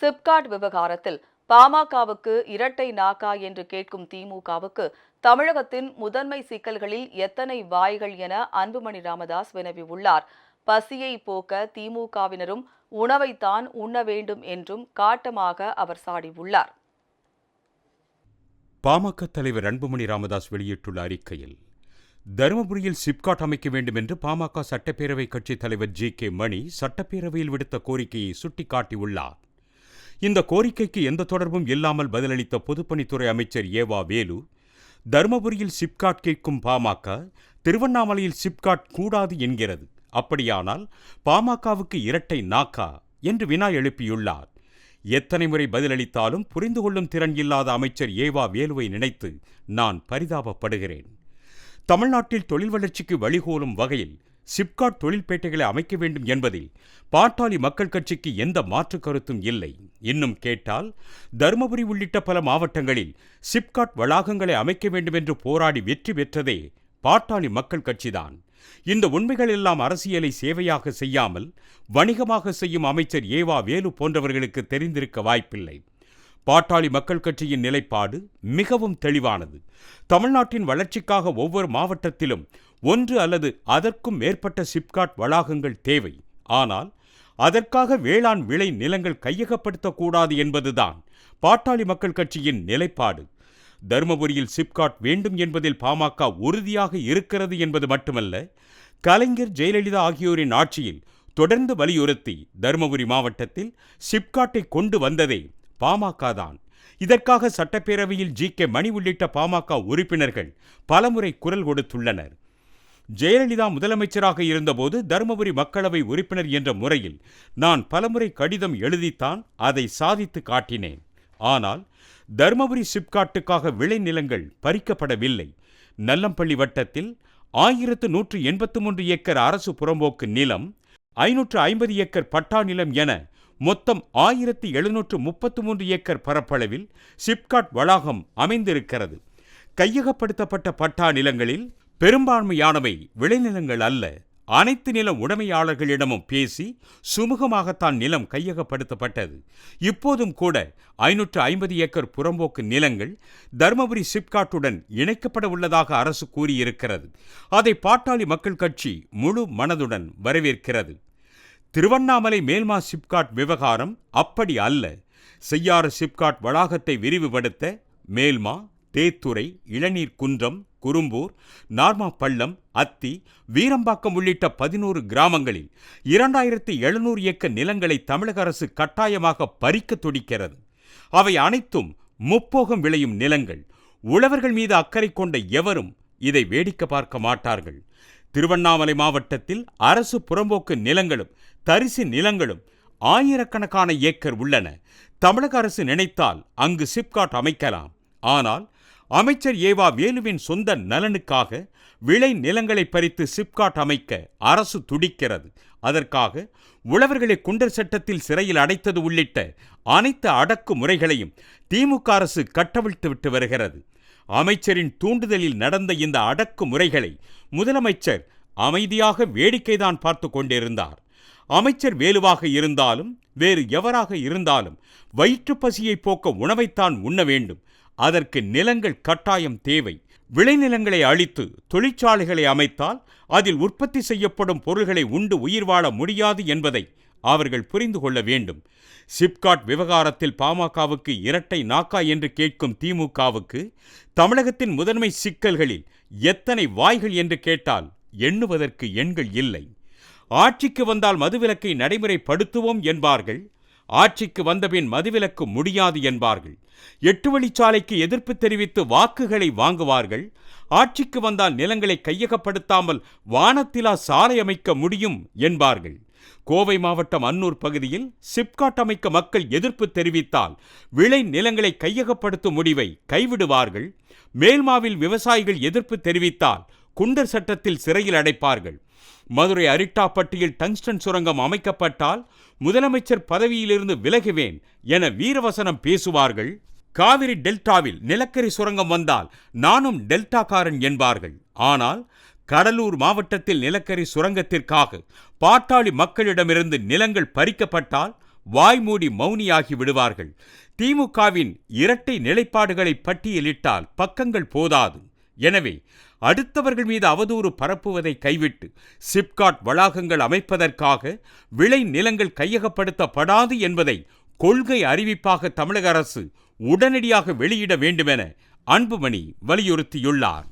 சிப்காட் விவகாரத்தில் பாமகவுக்கு இரட்டை நாக்கா என்று கேட்கும் திமுகவுக்கு தமிழகத்தின் முதன்மை சிக்கல்களில் எத்தனை வாய்கள் என அன்புமணி ராமதாஸ் வினவியுள்ளார். பசியை போக்க திமுகவினரும் உணவைத்தான் உண்ண வேண்டும் என்றும் காட்டமாக அவர் சாடியுள்ளார். பாமக தலைவர் அன்புமணி ராமதாஸ் வெளியிட்டுள்ள அறிக்கையில் தருமபுரியில் சிப்காட் அமைக்க வேண்டும் என்று பாமக சட்டப்பேரவை கட்சித் தலைவர் ஜி கே மணி சட்டப்பேரவையில் விடுத்த கோரிக்கையை சுட்டிக்காட்டியுள்ளார். இந்த கோரிக்கைக்கு எந்த தொடர்பும் இல்லாமல் பதிலளித்த பொதுப்பணித்துறை அமைச்சர் ஏவா வேலு தருமபுரியில் சிப்காட் கேட்கும் பாமக திருவண்ணாமலையில் சிப்காட் கூடாது என்கிறது. அப்படியானால் பாமகவுக்கு இரட்டை நாக்கா என்று வினா எழுப்பியுள்ளார். எத்தனை முறை பதிலளித்தாலும் புரிந்து கொள்ளும் திறன் இல்லாத அமைச்சர் ஏவா வேலுவை நினைத்து நான் பரிதாபப்படுகிறேன். தமிழ்நாட்டில் தொழில் வளர்ச்சிக்கு வழிகோலும் வகையில் சிப்காட் தொழில்பேட்டைகளை அமைக்க வேண்டும் என்பதில் பாட்டாளி மக்கள் கட்சிக்கு எந்த மாற்று கருத்தும் இல்லை. இன்னும் கேட்டால் தருமபுரி உள்ளிட்ட பல மாவட்டங்களில் சிப்காட் வளாகங்களை அமைக்க வேண்டும் என்று போராடி வெற்றி பெற்றதே பாட்டாளி மக்கள் கட்சிதான். இந்த உண்மைகள் எல்லாம் அரசியலை சேவையாக செய்யாமல் வணிகமாக செய்யும் அமைச்சர் ஏவா வேலு போன்றவர்களுக்கு தெரிந்திருக்க வாய்ப்பில்லை. பாட்டாளி மக்கள் கட்சியின் நிலைப்பாடு மிகவும் தெளிவானது. தமிழ்நாட்டின் வளர்ச்சிக்காக ஒவ்வொரு மாவட்டத்திலும் ஒன்று அல்லது அதற்கும் மேற்பட்ட சிப்காட் வளாகங்கள் தேவை. ஆனால் அதற்காக வேளாண் விளை நிலங்கள் கையகப்படுத்தக்கூடாது என்பதுதான் பாட்டாளி மக்கள் கட்சியின் நிலைப்பாடு. தருமபுரியில் சிப்காட் வேண்டும் என்பதில் பாமக உறுதியாக இருக்கிறது என்பது மட்டுமல்ல கலைஞர் ஜெயலலிதா ஆகியோரின் ஆட்சியில் தொடர்ந்து வலியுறுத்தி தருமபுரி மாவட்டத்தில் சிப்காட்டை கொண்டு வந்ததே பாமக தான். இதற்காக சட்டப்பேரவையில் ஜி கே மணி உள்ளிட்ட பாமக உறுப்பினர்கள் பலமுறை குரல் கொடுத்துள்ளனர். ஜெயலலிதா முதலமைச்சராக இருந்தபோது தருமபுரி மக்களவை உறுப்பினர் என்ற முறையில் நான் பலமுறை கடிதம் எழுதித்தான் அதை சாதித்து காட்டினேன். ஆனால் தருமபுரி சிப்காட்டுக்காக விளைநிலங்கள் பறிக்கப்படவில்லை. நல்லம்பள்ளி வட்டத்தில் ஆயிரத்து நூற்று எண்பத்து மூன்று ஏக்கர் அரசு புறம்போக்கு நிலம் ஐநூற்று ஐம்பது ஏக்கர் பட்டா நிலம் என மொத்தம் ஆயிரத்தி எழுநூற்று முப்பத்து மூன்று ஏக்கர் பரப்பளவில் சிப்காட் வளாகம் அமைந்திருக்கிறது. கையகப்படுத்தப்பட்ட பட்டா நிலங்களில் பெரும்பான்மையானவை விளைநிலங்கள் அல்ல. அனைத்து நில உடைமையாளர்களிடமும் பேசி சுமூகமாகத்தான் நிலம் கையகப்படுத்தப்பட்டது. இப்போதும் கூட ஐநூற்று ஐம்பது ஏக்கர் புறம்போக்கு நிலங்கள் தருமபுரி சிப்காட்டுடன் இணைக்கப்பட உள்ளதாக அரசு கூறியிருக்கிறது. அதை பாட்டாளி மக்கள் கட்சி முழு மனதுடன் வரவேற்கிறது. திருவண்ணாமலை மேல்மா சிப்காட் விவகாரம் அப்படி அல்ல. செய்யாறு சிப்காட் வளாகத்தை விரிவுபடுத்த மேல்மா தேத்துறை இளநீர் குன்றம் குறும்பூர் நார்மா பள்ளம் அத்தி வீரம்பாக்கம் உள்ளிட்ட பதினோரு கிராமங்களில் இரண்டாயிரத்தி எழுநூறு ஏக்கர் நிலங்களை தமிழக அரசு கட்டாயமாக பறிக்க துடிக்கிறது. அவை அனைத்தும் முப்போகம் விளையும் நிலங்கள். உழவர்கள் மீது அக்கறை கொண்ட எவரும் இதை வேடிக்கை பார்க்க மாட்டார்கள். திருவண்ணாமலை மாவட்டத்தில் அரசு புறம்போக்கு நிலங்களும் தரிசு நிலங்களும் ஆயிரக்கணக்கான ஏக்கர் உள்ளன. தமிழக அரசு நினைத்தால் அங்கு சிப்காட் அமைக்கலாம். ஆனால் அமைச்சர் ஏவா வேலுவின் சொந்த நலனுக்காக விளை நிலங்களை பறித்து சிப்காட் அமைக்க அரசு துடிக்கிறது. அதற்காக உழவர்களை குண்டர் சட்டத்தில் சிறையில் அடைத்தது உள்ளிட்ட அனைத்து அடக்கு முறைகளையும் திமுக அரசு கட்டவிழ்த்து விட்டு வருகிறது. அமைச்சரின் தூண்டுதலில் நடந்த இந்த அடக்கு முறைகளை முதலமைச்சர் அமைதியாக வேடிக்கைதான் பார்த்து கொண்டிருந்தார். அமைச்சர் வேலுவாக இருந்தாலும் வேறு எவராக இருந்தாலும் வயிற்றுப்பசியை போக்க உணவைத்தான் உண்ண வேண்டும். அதற்கு நிலங்கள் கட்டாயம் தேவை. விளைநிலங்களை அழித்து தொழிற்சாலைகளை அமைத்தால் அதில் உற்பத்தி செய்யப்படும் பொருள்களை உண்டு உயிர் வாழ முடியாது என்பதை அவர்கள் புரிந்து கொள்ள வேண்டும். சிப்காட் விவகாரத்தில் பாமகவுக்கு இரட்டை நாக்கா என்று கேட்கும் திமுகவுக்கு தமிழகத்தின் முதன்மை சிக்கல்களில் எத்தனை வாய்கள் என்று கேட்டால் எண்ணுவதற்கு எண்கள் இல்லை. ஆட்சிக்கு வந்தால் மதுவிலக்கை நடைமுறைப்படுத்துவோம் என்பார்கள். ஆட்சிக்கு வந்தபின் மதுவிலக்கு முடியாது என்பார்கள். எட்டு வழிச்சாலைக்கு எதிர்ப்பு தெரிவித்து வாக்குகளை வாங்குவார்கள். ஆட்சிக்கு வந்தால் நிலங்களை கையகப்படுத்தாமல் வானத்திலா சாலை அமைக்க முடியும் என்பார்கள். கோவை மாவட்டம் அன்னூர் பகுதியில் சிப்காட் அமைக்க மக்கள் எதிர்ப்பு தெரிவித்தால் விளை நிலங்களை கையகப்படுத்தும் முடிவை கைவிடுவார்கள். மேல்மாவில் விவசாயிகள் எதிர்ப்பு தெரிவித்தால் குண்டர் சட்டத்தில் சிறையில் அடைப்பார்கள். மதுரை அரிட்டாப்பட்டியில் டங்ஸ்டன் சுரங்கம் அமைக்கப்பட்டால் முதலமைச்சர் பதவியிலிருந்து விலகுவேன் என வீரவசனம் பேசுவார்கள். காவிரி டெல்டாவில் நிலக்கரி சுரங்கம் வந்தால் நானும் டெல்டாக்காரன் என்பார்கள். ஆனால் கடலூர் மாவட்டத்தில் நிலக்கரி சுரங்கத்திற்காக பாட்டாளி மக்களிடமிருந்து நிலங்கள் பறிக்கப்பட்டால் வாய்மூடி மௌனியாகி விடுவார்கள். திமுகவின் இரட்டை நிலைப்பாடுகளை பட்டியலிட்டால் பக்கங்கள் போதாது. எனவே அடுத்தவர்கள் மீது அவதூறு பரப்புவதை கைவிட்டு சிப்காட் வளாகங்கள் அமைப்பதற்காக விளை நிலங்கள் கையகப்படுத்தப்படாது என்பதை கொள்கை அறிவிப்பாக தமிழக அரசு உடனடியாக வெளியிட வேண்டுமென அன்புமணி வலியுறுத்தியுள்ளார்.